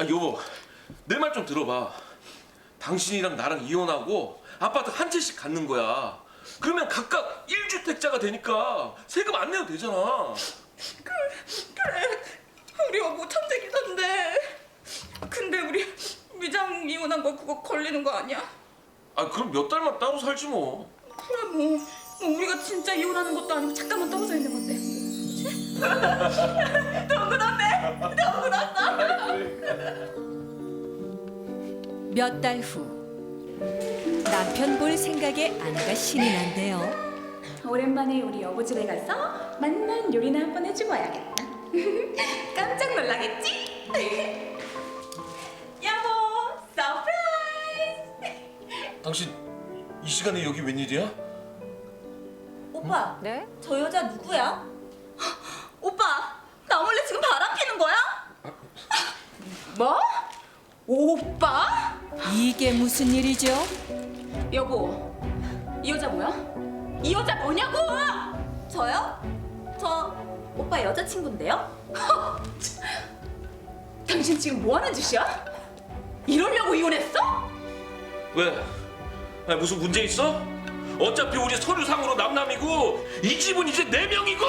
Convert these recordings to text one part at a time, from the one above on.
아 여보 내 말 좀 들어봐. 당신이랑 나랑 이혼하고 아파트 한 채씩 갖는 거야. 그러면 각각 1주택자가 되니까 세금 안 내도 되잖아. 그래 우리 여보 천재기던데. 근데 우리 위장 이혼한 거 그거 걸리는 거 아니야? 아 그럼 몇 달만 따로 살지 뭐. 그래 뭐, 뭐 우리가 진짜 이혼하는 것도 아니고 잠깐만 떨어져 있는 건데. 그치? 너무 났네 너무 났다 몇 달 후 남편 볼 생각에 아내가 신이 난대요. 오랜만에 우리 여보 집에 가서 맛난 요리나 한번 해주고 와야겠다 깜짝 놀라겠지? 여보 서프라이즈 당신 이 시간에 여기 웬일이야? 오빠 네? 저 여자 누구야? 오빠 나 몰래 지금 바람 피는 거야? 뭐? 오빠? 이게 무슨 일이죠? 여보 이 여자 뭐야? 이 여자 뭐냐고? 저요? 저 오빠 여자친구인데요? 당신 지금 뭐 하는 짓이야? 이러려고 이혼했어? 왜? 아, 무슨 문제 있어? 어차피 우리 서류상으로 남남이고 이 집은 이제 네 명이고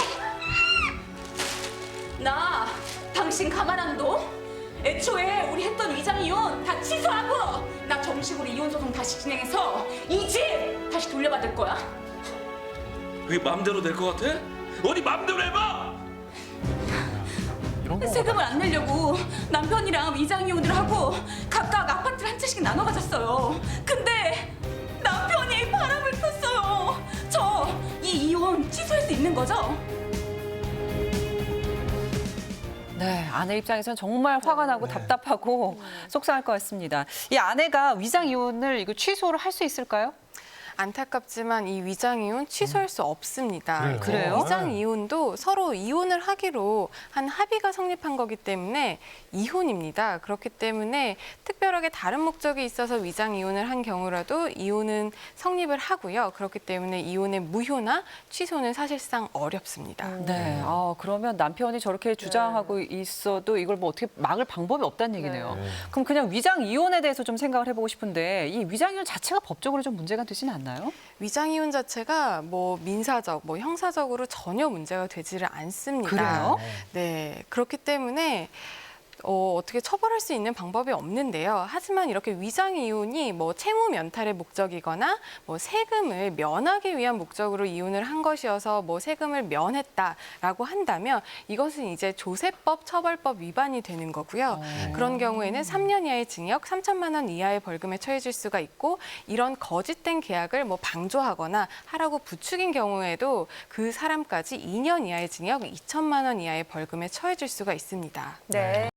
나 당신 가만 안 둬? 애초에 우리 했던 위장 이혼 다 취소하고 나 정식으로 이혼 소송 다시 진행해서 이 집 다시 돌려받을 거야. 그게 맘대로 될 것 같아? 어디 맘대로 해봐 세금을 안 내려고 남편이랑 위장 이혼을 하고 각각 아파트를 한 채씩 나눠 가졌어요. 근데 남편이 바람을 폈어요. 저 이 이혼 취소할 수 있는 거죠? 네, 아내 입장에선 정말 화가 나고 답답하고 속상할 것 같습니다. 이 아내가 위장 이혼을 이거 취소를 할 수 있을까요? 안타깝지만 이 위장 이혼 취소할 수 없습니다. 그래요? 그래요? 위장 이혼도 서로 이혼을 하기로 한 합의가 성립한 거기 때문에 이혼입니다. 그렇기 때문에 특별하게 다른 목적이 있어서 위장 이혼을 한 경우라도 이혼은 성립을 하고요. 그렇기 때문에 이혼의 무효나 취소는 사실상 어렵습니다. 네. 아, 그러면 남편이 저렇게 주장하고 있어도 이걸 뭐 어떻게 막을 방법이 없다는 얘기네요. 그럼 그냥 위장 이혼에 대해서 좀 생각을 해보고 싶은데 이 위장 이혼 자체가 법적으로 좀 문제가 되지는 않나요? 위장 이혼 자체가 뭐 민사적, 뭐 형사적으로 전혀 문제가 되지를 않습니다. 그래요? 네, 그렇기 때문에 어, 어떻게 처벌할 수 있는 방법이 없는데요. 하지만 이렇게 위장 이혼이 뭐 채무 면탈의 목적이거나 뭐 세금을 면하기 위한 목적으로 이혼을 한 것이어서 뭐 세금을 면했다라고 한다면 이것은 이제 조세법 처벌법 위반이 되는 거고요. 그런 경우에는 3년 이하의 징역, 3천만 원 이하의 벌금에 처해질 수가 있고 이런 거짓된 계약을 뭐 방조하거나 하라고 부추긴 경우에도 그 사람까지 2년 이하의 징역, 2천만 원 이하의 벌금에 처해질 수가 있습니다. 네.